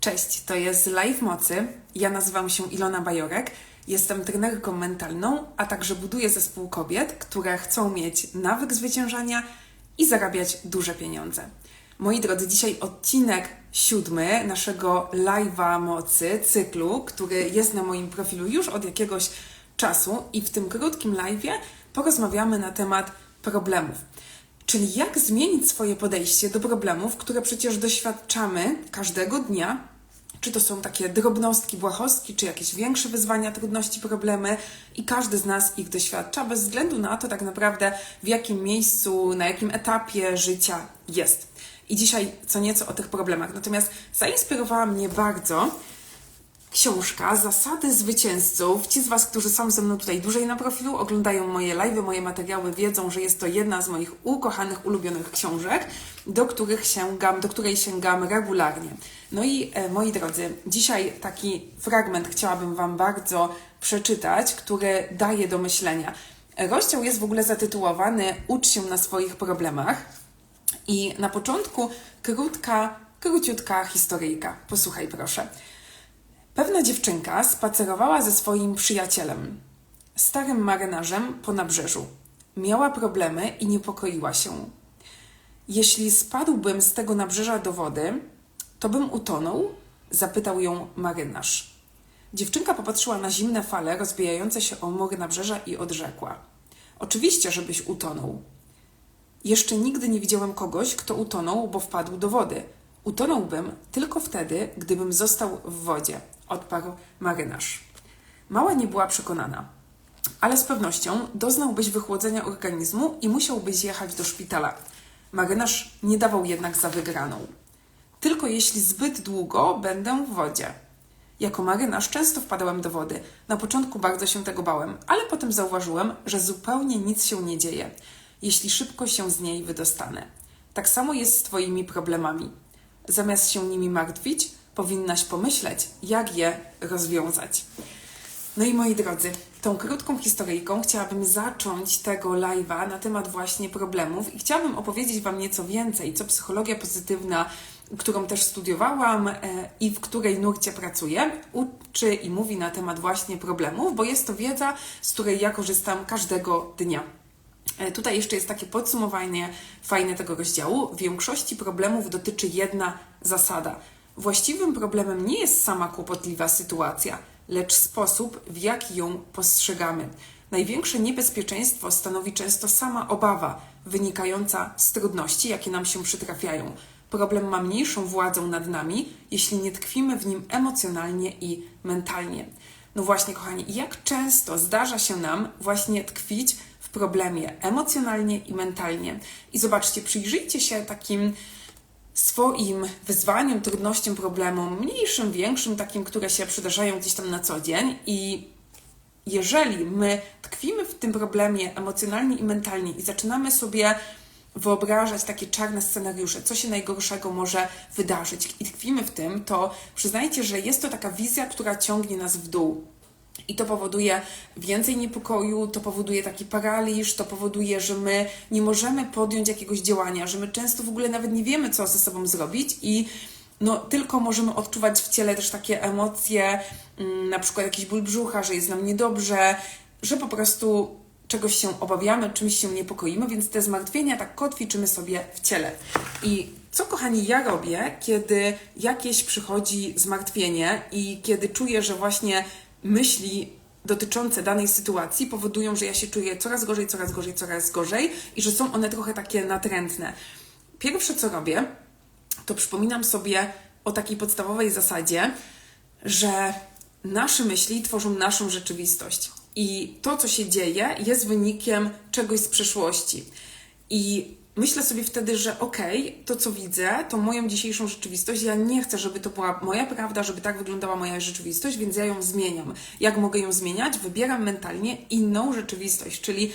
Cześć, to jest Live Mocy. Ja nazywam się Ilona Bajorek. Jestem trenerką mentalną, a także buduję zespół kobiet, które chcą mieć nawyk zwyciężania i zarabiać duże pieniądze. Moi drodzy, dzisiaj odcinek siódmy naszego Live'a Mocy, cyklu, który jest na moim profilu już od jakiegoś czasu i w tym krótkim live'ie porozmawiamy na temat problemów. Czyli jak zmienić swoje podejście do problemów, które przecież doświadczamy każdego dnia, czy to są takie drobnostki, błahostki, czy jakieś większe wyzwania, trudności, problemy i każdy z nas ich doświadcza, bez względu na to tak naprawdę w jakim miejscu, na jakim etapie życia jest. I dzisiaj co nieco o tych problemach. Natomiast zainspirowała mnie bardzo książka Zasady Zwycięzców. Ci z Was, którzy są ze mną tutaj dłużej na profilu, oglądają moje live'y, moje materiały, wiedzą, że jest to jedna z moich ukochanych, ulubionych książek, do których sięgam, do której sięgam regularnie. No i e, moi drodzy, dzisiaj taki fragment chciałabym Wam bardzo przeczytać, który daje do myślenia. Rozdział jest w ogóle zatytułowany Ucz się na swoich problemach. I na początku krótka, króciutka historyjka. Posłuchaj proszę. Pewna dziewczynka spacerowała ze swoim przyjacielem, starym marynarzem po nabrzeżu. Miała problemy i niepokoiła się. Jeśli spadłbym z tego nabrzeża do wody, to bym utonął? zapytał ją marynarz. Dziewczynka popatrzyła na zimne fale rozbijające się o mury nabrzeża i odrzekła: Oczywiście, żebyś utonął. Jeszcze nigdy nie widziałem kogoś, kto utonął, bo wpadł do wody. Utonąłbym tylko wtedy, gdybym został w wodzie, odparł marynarz. Mała nie była przekonana, ale z pewnością doznałbyś wychłodzenia organizmu i musiałbyś jechać do szpitala. Marynarz nie dawał jednak za wygraną. Tylko jeśli zbyt długo będę w wodzie. Jako marynarz często wpadałem do wody. Na początku bardzo się tego bałem, ale potem zauważyłem, że zupełnie nic się nie dzieje, jeśli szybko się z niej wydostanę. Tak samo jest z Twoimi problemami. Zamiast się nimi martwić, powinnaś pomyśleć, jak je rozwiązać. No i moi drodzy, tą krótką historyjką chciałabym zacząć tego live'a na temat właśnie problemów i chciałabym opowiedzieć Wam nieco więcej, co psychologia pozytywna, którą też studiowałam e, i w której nurcie pracuję, uczy i mówi na temat właśnie problemów, bo jest to wiedza, z której ja korzystam każdego dnia. E, Tutaj jeszcze jest takie podsumowanie fajne tego rozdziału. Większości problemów dotyczy jedna zasada. Właściwym problemem nie jest sama kłopotliwa sytuacja, lecz sposób, w jaki ją postrzegamy. Największe niebezpieczeństwo stanowi często sama obawa wynikająca z trudności, jakie nam się przytrafiają. Problem ma mniejszą władzę nad nami, jeśli nie tkwimy w nim emocjonalnie i mentalnie. No właśnie, kochani, jak często zdarza się nam właśnie tkwić w problemie emocjonalnie i mentalnie. I zobaczcie, przyjrzyjcie się takim swoim wyzwaniom, trudnościom, problemom, mniejszym, większym, takim, które się przydarzają gdzieś tam na co dzień i jeżeli my tkwimy w tym problemie emocjonalnie i mentalnie i zaczynamy sobie wyobrażać takie czarne scenariusze, co się najgorszego może wydarzyć i tkwimy w tym, to przyznajcie, że jest to taka wizja, która ciągnie nas w dół. I to powoduje więcej niepokoju, to powoduje taki paraliż, to powoduje, że my nie możemy podjąć jakiegoś działania, że my często w ogóle nawet nie wiemy, co ze sobą zrobić i no, tylko możemy odczuwać w ciele też takie emocje, mm, na przykład jakiś ból brzucha, że jest nam niedobrze, że po prostu czegoś się obawiamy, czymś się niepokoimy, więc te zmartwienia tak kotwiczymy sobie w ciele. I co, kochani, ja robię, kiedy jakieś przychodzi zmartwienie i kiedy czuję, że właśnie myśli dotyczące danej sytuacji powodują, że ja się czuję coraz gorzej, coraz gorzej, coraz gorzej i że są one trochę takie natrętne. Pierwsze, co robię, to przypominam sobie o takiej podstawowej zasadzie, że nasze myśli tworzą naszą rzeczywistość. I to, co się dzieje, jest wynikiem czegoś z przeszłości. I myślę sobie wtedy, że okej, okay, to co widzę, to moją dzisiejszą rzeczywistość, ja nie chcę, żeby to była moja prawda, żeby tak wyglądała moja rzeczywistość, więc ja ją zmieniam. Jak mogę ją zmieniać? Wybieram mentalnie inną rzeczywistość, czyli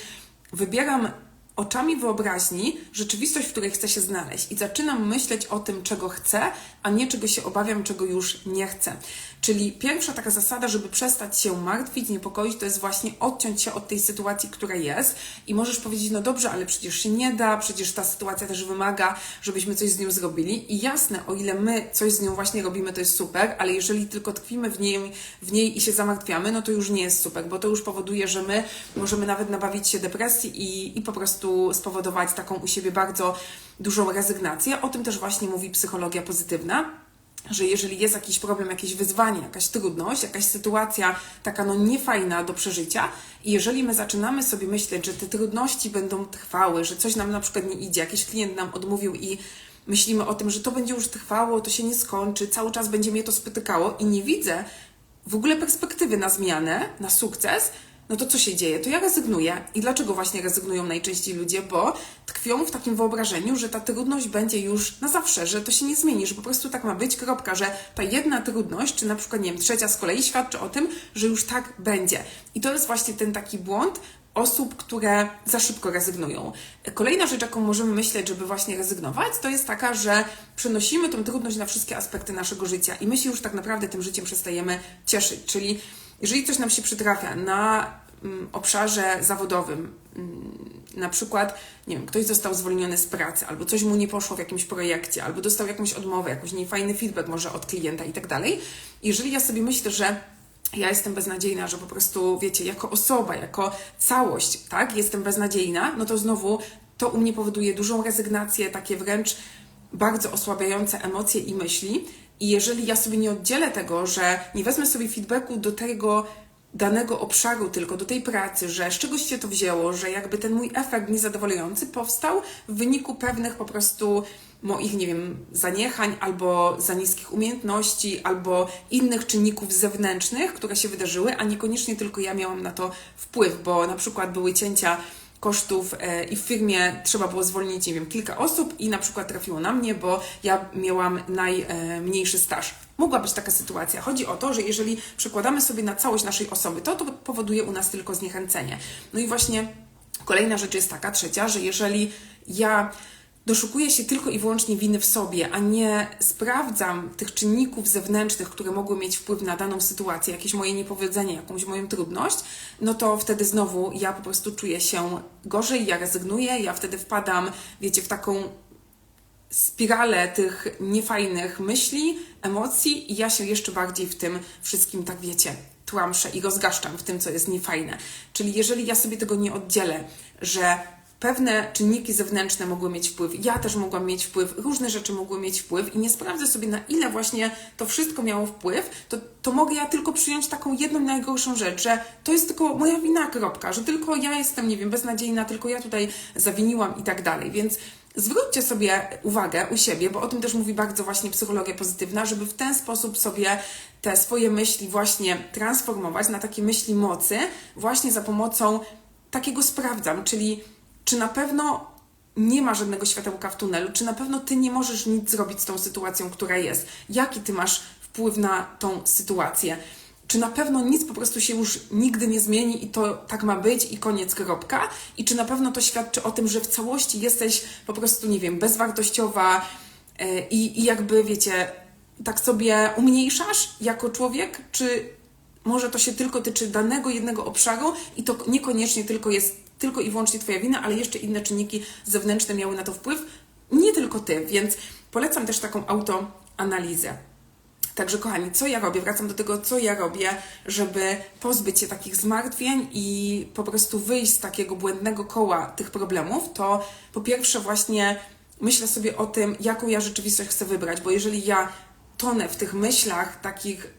wybieram oczami wyobraźni rzeczywistość, w której chcę się znaleźć. I zaczynam myśleć o tym, czego chcę, a nie czego się obawiam, czego już nie chcę. Czyli pierwsza taka zasada, żeby przestać się martwić, niepokoić, to jest właśnie odciąć się od tej sytuacji, która jest. I możesz powiedzieć, no dobrze, ale przecież się nie da, przecież ta sytuacja też wymaga, żebyśmy coś z nią zrobili. I jasne, o ile my coś z nią właśnie robimy, to jest super, ale jeżeli tylko tkwimy w niej, w niej i się zamartwiamy, no to już nie jest super, bo to już powoduje, że my możemy nawet nabawić się depresji i, i po prostu spowodować taką u siebie bardzo dużą rezygnację. O tym też właśnie mówi psychologia pozytywna że jeżeli jest jakiś problem, jakieś wyzwanie, jakaś trudność, jakaś sytuacja taka no niefajna do przeżycia i jeżeli my zaczynamy sobie myśleć, że te trudności będą trwały, że coś nam na przykład nie idzie, jakiś klient nam odmówił i myślimy o tym, że to będzie już trwało, to się nie skończy, cały czas będzie mnie to spotykało i nie widzę w ogóle perspektywy na zmianę, na sukces, no to co się dzieje? To ja rezygnuję. I dlaczego właśnie rezygnują najczęściej ludzie? Bo tkwią w takim wyobrażeniu, że ta trudność będzie już na zawsze, że to się nie zmieni, że po prostu tak ma być, kropka, że ta jedna trudność, czy na przykład, nie wiem, trzecia z kolei świadczy o tym, że już tak będzie. I to jest właśnie ten taki błąd, osób, które za szybko rezygnują. Kolejna rzecz, jaką możemy myśleć, żeby właśnie rezygnować, to jest taka, że przenosimy tą trudność na wszystkie aspekty naszego życia i my się już tak naprawdę tym życiem przestajemy cieszyć. Czyli jeżeli coś nam się przytrafia na mm, obszarze zawodowym, mm, na przykład, nie wiem, ktoś został zwolniony z pracy, albo coś mu nie poszło w jakimś projekcie, albo dostał jakąś odmowę, jakiś niefajny feedback może od klienta i tak dalej. Jeżeli ja sobie myślę, że ja jestem beznadziejna, że po prostu, wiecie, jako osoba, jako całość, tak, jestem beznadziejna, no to znowu to u mnie powoduje dużą rezygnację, takie wręcz bardzo osłabiające emocje i myśli. I jeżeli ja sobie nie oddzielę tego, że nie wezmę sobie feedbacku do tego danego obszaru, tylko do tej pracy, że z czegoś się to wzięło, że jakby ten mój efekt niezadowalający powstał w wyniku pewnych po prostu moich, nie wiem, zaniechań, albo za niskich umiejętności, albo innych czynników zewnętrznych, które się wydarzyły, a niekoniecznie tylko ja miałam na to wpływ, bo na przykład były cięcia kosztów e, i w firmie trzeba było zwolnić, nie wiem, kilka osób i na przykład trafiło na mnie, bo ja miałam najmniejszy staż. Mogła być taka sytuacja. Chodzi o to, że jeżeli przekładamy sobie na całość naszej osoby, to to powoduje u nas tylko zniechęcenie. No i właśnie kolejna rzecz jest taka, trzecia, że jeżeli ja doszukuję się tylko i wyłącznie winy w sobie, a nie sprawdzam tych czynników zewnętrznych, które mogły mieć wpływ na daną sytuację, jakieś moje niepowiedzenie, jakąś moją trudność, no to wtedy znowu ja po prostu czuję się gorzej, ja rezygnuję, ja wtedy wpadam, wiecie, w taką spiralę tych niefajnych myśli, emocji i ja się jeszcze bardziej w tym wszystkim, tak wiecie, tłamszę i rozgaszczam w tym, co jest niefajne. Czyli jeżeli ja sobie tego nie oddzielę, że pewne czynniki zewnętrzne mogły mieć wpływ, ja też mogłam mieć wpływ, różne rzeczy mogły mieć wpływ i nie sprawdzę sobie, na ile właśnie to wszystko miało wpływ, to, to mogę ja tylko przyjąć taką jedną najgorszą rzecz, że to jest tylko moja wina, kropka, że tylko ja jestem, nie wiem, beznadziejna, tylko ja tutaj zawiniłam i tak dalej. Więc zwróćcie sobie uwagę u siebie, bo o tym też mówi bardzo właśnie psychologia pozytywna, żeby w ten sposób sobie te swoje myśli właśnie transformować na takie myśli mocy, właśnie za pomocą takiego sprawdzam, czyli czy na pewno nie ma żadnego światełka w tunelu, czy na pewno ty nie możesz nic zrobić z tą sytuacją, która jest, jaki ty masz wpływ na tą sytuację. Czy na pewno nic po prostu się już nigdy nie zmieni i to tak ma być i koniec, kropka? I czy na pewno to świadczy o tym, że w całości jesteś po prostu, nie wiem, bezwartościowa yy, i jakby, wiecie, tak sobie umniejszasz jako człowiek? Czy może to się tylko tyczy danego jednego obszaru i to niekoniecznie tylko jest tylko i wyłącznie Twoja wina, ale jeszcze inne czynniki zewnętrzne miały na to wpływ. Nie tylko Ty, więc polecam też taką autoanalizę. Także, kochani, co ja robię? Wracam do tego, co ja robię, żeby pozbyć się takich zmartwień i po prostu wyjść z takiego błędnego koła tych problemów. To po pierwsze, właśnie myślę sobie o tym, jaką ja rzeczywistość chcę wybrać, bo jeżeli ja tonę w tych myślach takich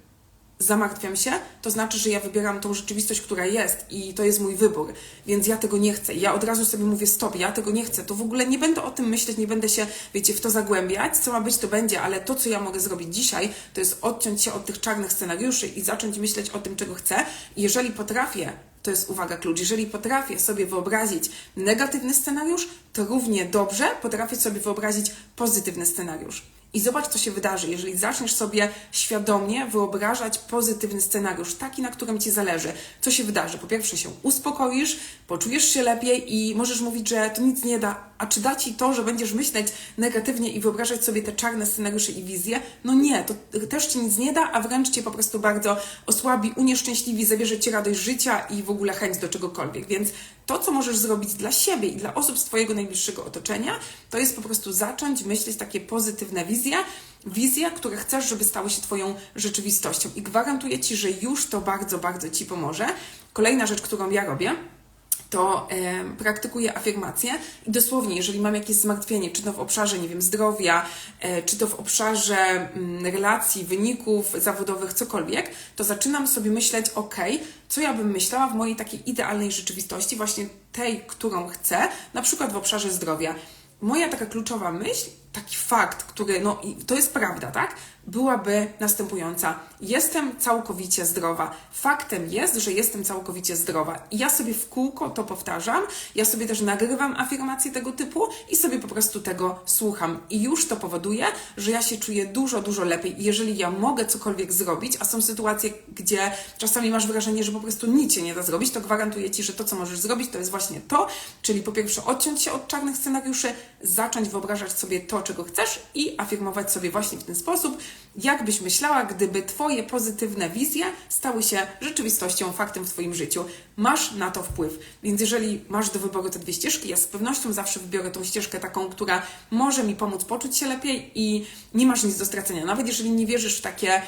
zamartwiam się, to znaczy, że ja wybieram tą rzeczywistość, która jest i to jest mój wybór, więc ja tego nie chcę. Ja od razu sobie mówię, stop, ja tego nie chcę. To w ogóle nie będę o tym myśleć, nie będę się, wiecie, w to zagłębiać. Co ma być, to będzie, ale to, co ja mogę zrobić dzisiaj, to jest odciąć się od tych czarnych scenariuszy i zacząć myśleć o tym, czego chcę. Jeżeli potrafię to jest uwaga klucz. Jeżeli potrafię sobie wyobrazić negatywny scenariusz, to równie dobrze potrafię sobie wyobrazić pozytywny scenariusz. I zobacz, co się wydarzy, jeżeli zaczniesz sobie świadomie wyobrażać pozytywny scenariusz, taki, na którym ci zależy. Co się wydarzy? Po pierwsze, się uspokoisz, poczujesz się lepiej i możesz mówić, że to nic nie da. A czy da ci to, że będziesz myśleć negatywnie i wyobrażać sobie te czarne scenariusze i wizje? No nie, to też ci nic nie da, a wręcz cię po prostu bardzo osłabi, unieszczęśliwi, zabierze ci radość życia i w ogóle chęć do czegokolwiek. Więc to, co możesz zrobić dla siebie i dla osób z Twojego najbliższego otoczenia, to jest po prostu zacząć myśleć takie pozytywne wizje, wizje, które chcesz, żeby stały się Twoją rzeczywistością. I gwarantuję Ci, że już to bardzo, bardzo Ci pomoże. Kolejna rzecz, którą ja robię, to e, praktykuję afirmacje i dosłownie, jeżeli mam jakieś zmartwienie, czy to w obszarze, nie wiem, zdrowia, e, czy to w obszarze mm, relacji, wyników zawodowych, cokolwiek, to zaczynam sobie myśleć, ok, co ja bym myślała w mojej takiej idealnej rzeczywistości, właśnie tej, którą chcę, na przykład w obszarze zdrowia. Moja taka kluczowa myśl taki fakt, który, no i to jest prawda, tak? Byłaby następująca. Jestem całkowicie zdrowa. Faktem jest, że jestem całkowicie zdrowa. I ja sobie w kółko to powtarzam. Ja sobie też nagrywam afirmacje tego typu i sobie po prostu tego słucham. I już to powoduje, że ja się czuję dużo, dużo lepiej. Jeżeli ja mogę cokolwiek zrobić, a są sytuacje, gdzie czasami masz wrażenie, że po prostu nic się nie da zrobić, to gwarantuję Ci, że to, co możesz zrobić, to jest właśnie to, czyli po pierwsze odciąć się od czarnych scenariuszy, zacząć wyobrażać sobie to, czego chcesz i afirmować sobie właśnie w ten sposób, jakbyś myślała, gdyby Twoje pozytywne wizje stały się rzeczywistością, faktem w Twoim życiu. Masz na to wpływ. Więc jeżeli masz do wyboru te dwie ścieżki, ja z pewnością zawsze wybiorę tą ścieżkę taką, która może mi pomóc poczuć się lepiej i nie masz nic do stracenia. Nawet jeżeli nie wierzysz w takie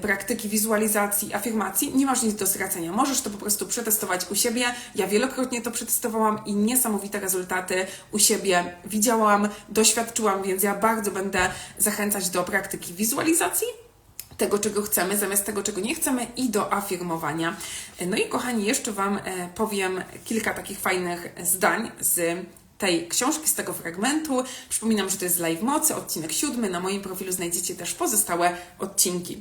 praktyki wizualizacji, afirmacji, nie masz nic do stracenia. Możesz to po prostu przetestować u siebie. Ja wielokrotnie to przetestowałam i niesamowite rezultaty u siebie widziałam, doświadczyłam, więc ja bardzo będę zachęcać do praktyki wizualizacji tego, czego chcemy, zamiast tego, czego nie chcemy i do afirmowania. E, no i kochani, jeszcze Wam e, powiem kilka takich fajnych zdań z tej książki, z tego fragmentu. Przypominam, że to jest Live Mocy, odcinek siódmy. Na moim profilu znajdziecie też pozostałe odcinki.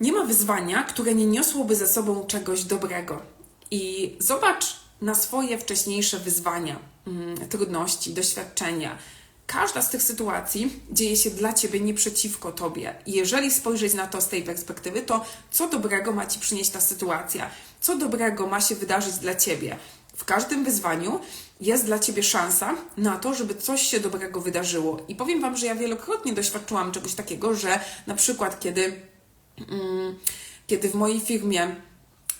Nie ma wyzwania, które nie niosłoby ze sobą czegoś dobrego. I zobacz na swoje wcześniejsze wyzwania, mm, trudności, doświadczenia. Każda z tych sytuacji dzieje się dla ciebie, nie przeciwko tobie. I jeżeli spojrzeć na to z tej perspektywy, to co dobrego ma ci przynieść ta sytuacja? Co dobrego ma się wydarzyć dla ciebie? W każdym wyzwaniu jest dla ciebie szansa na to, żeby coś się dobrego wydarzyło. I powiem wam, że ja wielokrotnie doświadczyłam czegoś takiego, że na przykład kiedy Mm, kiedy w mojej firmie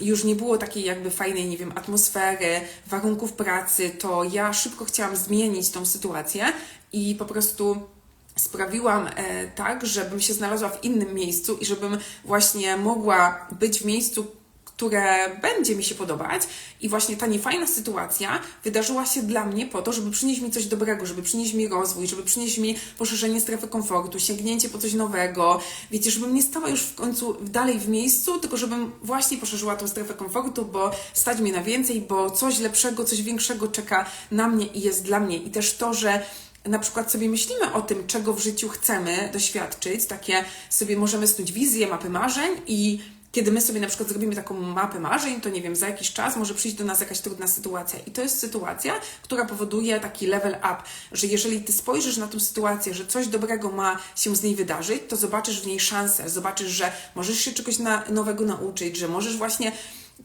już nie było takiej jakby fajnej, nie wiem, atmosfery, warunków pracy, to ja szybko chciałam zmienić tą sytuację i po prostu sprawiłam e, tak, żebym się znalazła w innym miejscu i żebym właśnie mogła być w miejscu, które będzie mi się podobać. I właśnie ta niefajna sytuacja wydarzyła się dla mnie po to, żeby przynieść mi coś dobrego, żeby przynieść mi rozwój, żeby przynieść mi poszerzenie strefy komfortu, sięgnięcie po coś nowego. Wiecie, żebym nie stała już w końcu dalej w miejscu, tylko żebym właśnie poszerzyła tą strefę komfortu, bo stać mi na więcej, bo coś lepszego, coś większego czeka na mnie i jest dla mnie. I też to, że na przykład sobie myślimy o tym, czego w życiu chcemy doświadczyć, takie sobie możemy snuć wizje, mapy marzeń i kiedy my sobie na przykład zrobimy taką mapę marzeń, to nie wiem, za jakiś czas może przyjść do nas jakaś trudna sytuacja. I to jest sytuacja, która powoduje taki level up, że jeżeli ty spojrzysz na tę sytuację, że coś dobrego ma się z niej wydarzyć, to zobaczysz w niej szansę, zobaczysz, że możesz się czegoś na, nowego nauczyć, że możesz właśnie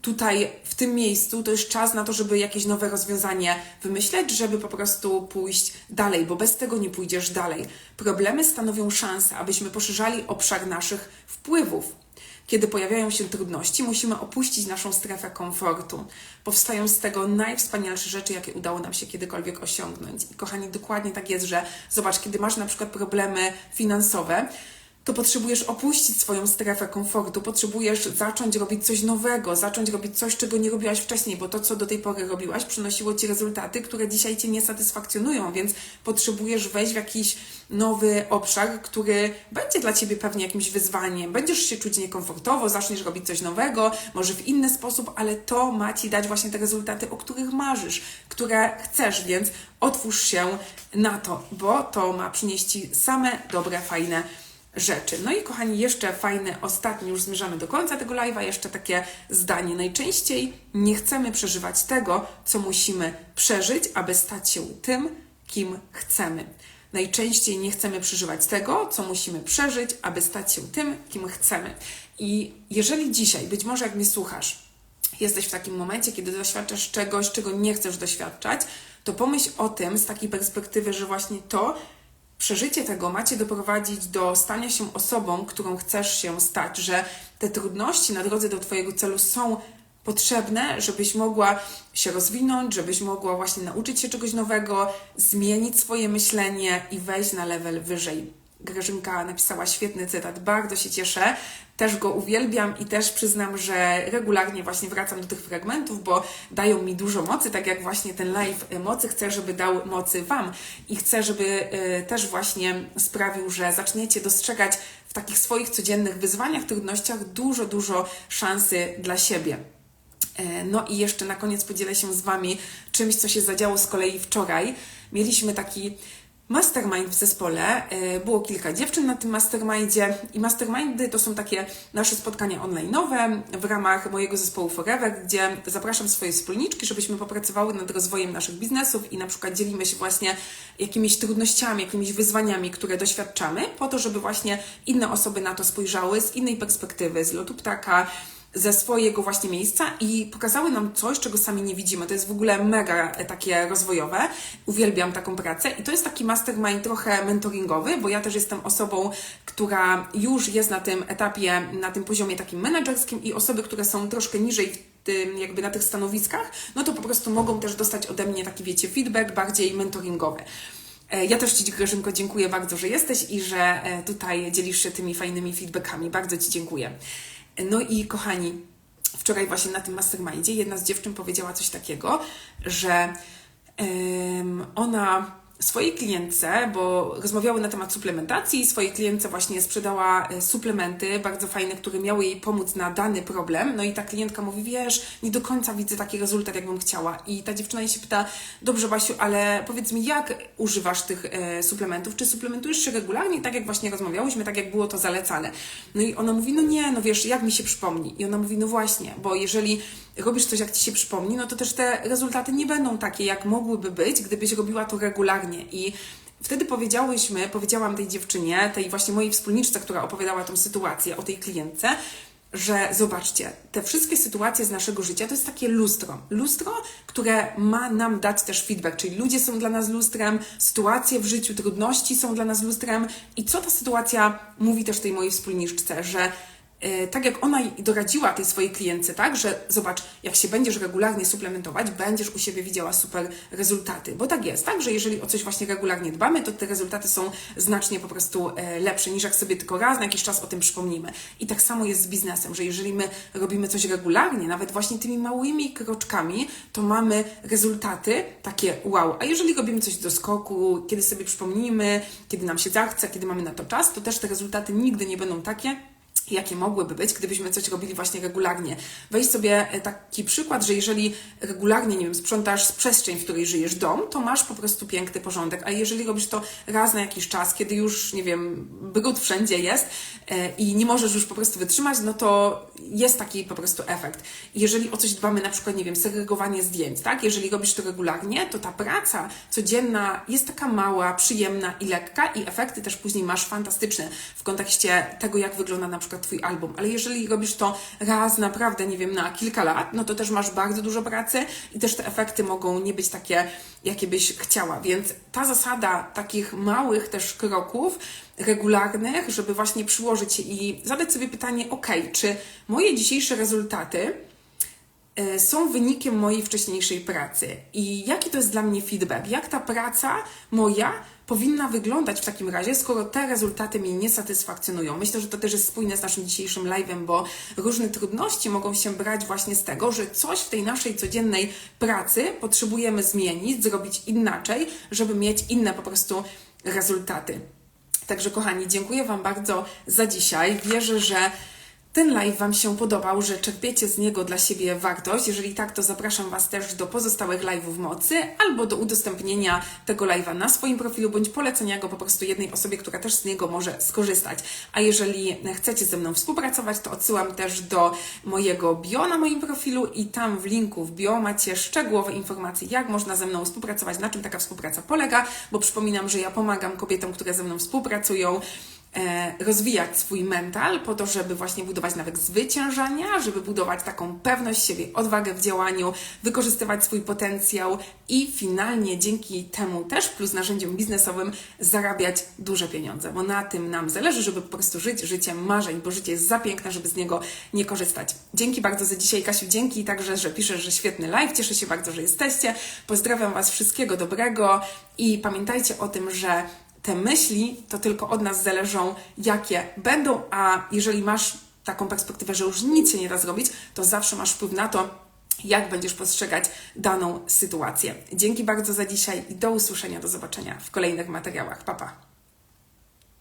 tutaj, w tym miejscu, to jest czas na to, żeby jakieś nowe rozwiązanie wymyśleć, żeby po prostu pójść dalej, bo bez tego nie pójdziesz dalej. Problemy stanowią szansę, abyśmy poszerzali obszar naszych wpływów kiedy pojawiają się trudności, musimy opuścić naszą strefę komfortu. Powstają z tego najwspanialsze rzeczy, jakie udało nam się kiedykolwiek osiągnąć. I kochani, dokładnie tak jest, że zobacz, kiedy masz na przykład problemy finansowe, to potrzebujesz opuścić swoją strefę komfortu, potrzebujesz zacząć robić coś nowego, zacząć robić coś, czego nie robiłaś wcześniej, bo to, co do tej pory robiłaś, przynosiło ci rezultaty, które dzisiaj cię nie satysfakcjonują, więc potrzebujesz wejść w jakiś nowy obszar, który będzie dla ciebie pewnie jakimś wyzwaniem. Będziesz się czuć niekomfortowo, zaczniesz robić coś nowego, może w inny sposób, ale to ma ci dać właśnie te rezultaty, o których marzysz, które chcesz, więc otwórz się na to, bo to ma przynieść ci same dobre, fajne rzeczy. No i kochani, jeszcze fajne, ostatnie, już zmierzamy do końca tego live'a, jeszcze takie zdanie. Najczęściej nie chcemy przeżywać tego, co musimy przeżyć, aby stać się tym, kim chcemy. najczęściej nie chcemy przeżywać tego, co musimy przeżyć, aby stać się tym, kim chcemy. I jeżeli dzisiaj, być może jak mnie słuchasz, jesteś w takim momencie, kiedy doświadczasz czegoś, czego nie chcesz doświadczać, to pomyśl o tym z takiej perspektywy, że właśnie to przeżycie tego macie doprowadzić do stania się osobą, którą chcesz się stać, że te trudności na drodze do Twojego celu są potrzebne, żebyś mogła się rozwinąć, żebyś mogła właśnie nauczyć się czegoś nowego, zmienić swoje myślenie i wejść na level wyżej. Grażynka napisała świetny cytat, bardzo się cieszę, też go uwielbiam i też przyznam, że regularnie właśnie wracam do tych fragmentów, bo dają mi dużo mocy, tak jak właśnie ten live mocy. Chcę, żeby dał mocy Wam i chcę, żeby y, też właśnie sprawił, że zaczniecie dostrzegać w takich swoich codziennych wyzwaniach, trudnościach dużo, dużo szansy dla siebie. E, no i jeszcze na koniec podzielę się z Wami czymś, co się zadziało z kolei wczoraj. Mieliśmy taki mastermind w zespole. E, było kilka dziewczyn na tym mastermindzie i mastermindy to są takie nasze spotkania online'owe w ramach mojego zespołu Forever, gdzie zapraszam swoje wspólniczki, żebyśmy popracowały nad rozwojem naszych biznesów i na przykład dzielimy się właśnie jakimiś trudnościami, jakimiś wyzwaniami, które doświadczamy, po to, żeby właśnie inne osoby na to spojrzały z innej perspektywy, z lotu ptaka, ze swojego właśnie miejsca i pokazały nam coś, czego sami nie widzimy. To jest w ogóle mega e, takie rozwojowe. Uwielbiam taką pracę i to jest taki mastermind trochę mentoringowy, bo ja też jestem osobą, która już jest na tym etapie, na tym poziomie takim menedżerskim i osoby, które są troszkę niżej tym, jakby na tych stanowiskach, no to po prostu mogą też dostać ode mnie taki, wiecie, feedback bardziej mentoringowy. E, ja też Ci, Grażynko, dziękuję bardzo, że jesteś i że e, tutaj dzielisz się tymi fajnymi feedbackami. Bardzo Ci dziękuję. No i kochani, wczoraj właśnie na tym mastermindzie jedna z dziewczyn powiedziała coś takiego, że ona swojej klientce, bo rozmawiały na temat suplementacji, swojej klientce właśnie sprzedała e, suplementy bardzo fajne, które miały jej pomóc na dany problem. No i ta klientka mówi, wiesz, nie do końca widzę taki rezultat, jakbym chciała. I ta dziewczyna jej się pyta, dobrze Basiu, ale powiedz mi, jak używasz tych e, suplementów? Czy suplementujesz się regularnie, tak jak właśnie rozmawiałyśmy, tak jak było to zalecane? No i ona mówi, no nie, no wiesz, jak mi się przypomni? I ona mówi, no właśnie, bo jeżeli robisz coś, jak Ci się przypomni, no to też te rezultaty nie będą takie, jak mogłyby być, gdybyś robiła to regularnie. I wtedy powiedziałyśmy, powiedziałam tej dziewczynie, tej właśnie mojej wspólniczce, która opowiadała tą sytuację o tej klientce, że zobaczcie, te wszystkie sytuacje z naszego życia to jest takie lustro. Lustro, które ma nam dać też feedback, czyli ludzie są dla nas lustrem, sytuacje w życiu, trudności są dla nas lustrem. I co ta sytuacja mówi też tej mojej wspólniczce, że tak jak ona doradziła tej swojej klientce, tak, że zobacz, jak się będziesz regularnie suplementować, będziesz u siebie widziała super rezultaty. Bo tak jest, tak, że jeżeli o coś właśnie regularnie dbamy, to te rezultaty są znacznie po prostu e, lepsze, niż jak sobie tylko raz na jakiś czas o tym przypomnimy. I tak samo jest z biznesem, że jeżeli my robimy coś regularnie, nawet właśnie tymi małymi kroczkami, to mamy rezultaty takie wow. A jeżeli robimy coś do skoku, kiedy sobie przypomnimy, kiedy nam się zachce, kiedy mamy na to czas, to też te rezultaty nigdy nie będą takie, jakie mogłyby być, gdybyśmy coś robili właśnie regularnie. Weź sobie e, taki przykład, że jeżeli regularnie, nie wiem, sprzątasz przestrzeń, w której żyjesz dom, to masz po prostu piękny porządek, a jeżeli robisz to raz na jakiś czas, kiedy już, nie wiem, brud wszędzie jest e, i nie możesz już po prostu wytrzymać, no to jest taki po prostu efekt. Jeżeli o coś dbamy, na przykład, nie wiem, segregowanie zdjęć, tak? Jeżeli robisz to regularnie, to ta praca codzienna jest taka mała, przyjemna i lekka i efekty też później masz fantastyczne w kontekście tego, jak wygląda na przykład przykład Twój album, ale jeżeli robisz to raz naprawdę, nie wiem, na kilka lat, no to też masz bardzo dużo pracy i też te efekty mogą nie być takie, jakie byś chciała. Więc ta zasada takich małych też kroków, regularnych, żeby właśnie przyłożyć się i zadać sobie pytanie, ok, czy moje dzisiejsze rezultaty e, są wynikiem mojej wcześniejszej pracy i jaki to jest dla mnie feedback, jak ta praca moja powinna wyglądać w takim razie, skoro te rezultaty mnie nie satysfakcjonują. Myślę, że to też jest spójne z naszym dzisiejszym live'em, bo różne trudności mogą się brać właśnie z tego, że coś w tej naszej codziennej pracy potrzebujemy zmienić, zrobić inaczej, żeby mieć inne po prostu rezultaty. Także kochani, dziękuję Wam bardzo za dzisiaj. Wierzę, że ten live Wam się podobał, że czerpiecie z niego dla siebie wartość. Jeżeli tak, to zapraszam Was też do pozostałych live'ów mocy albo do udostępnienia tego live'a na swoim profilu bądź polecenia go po prostu jednej osobie, która też z niego może skorzystać. A jeżeli chcecie ze mną współpracować, to odsyłam też do mojego bio na moim profilu i tam w linku w bio macie szczegółowe informacje, jak można ze mną współpracować, na czym taka współpraca polega, bo przypominam, że ja pomagam kobietom, które ze mną współpracują rozwijać swój mental po to, żeby właśnie budować nawyk zwyciężania, żeby budować taką pewność siebie, odwagę w działaniu, wykorzystywać swój potencjał i finalnie dzięki temu też plus narzędziom biznesowym zarabiać duże pieniądze, bo na tym nam zależy, żeby po prostu żyć życiem marzeń, bo życie jest za piękne, żeby z niego nie korzystać. Dzięki bardzo za dzisiaj, Kasiu, dzięki także, że piszesz, że świetny live, cieszę się bardzo, że jesteście. Pozdrawiam Was wszystkiego dobrego i pamiętajcie o tym, że te myśli to tylko od nas zależą, jakie będą, a jeżeli masz taką perspektywę, że już nic się nie da zrobić, to zawsze masz wpływ na to, jak będziesz postrzegać daną sytuację. Dzięki bardzo za dzisiaj i do usłyszenia, do zobaczenia w kolejnych materiałach. Pa, pa.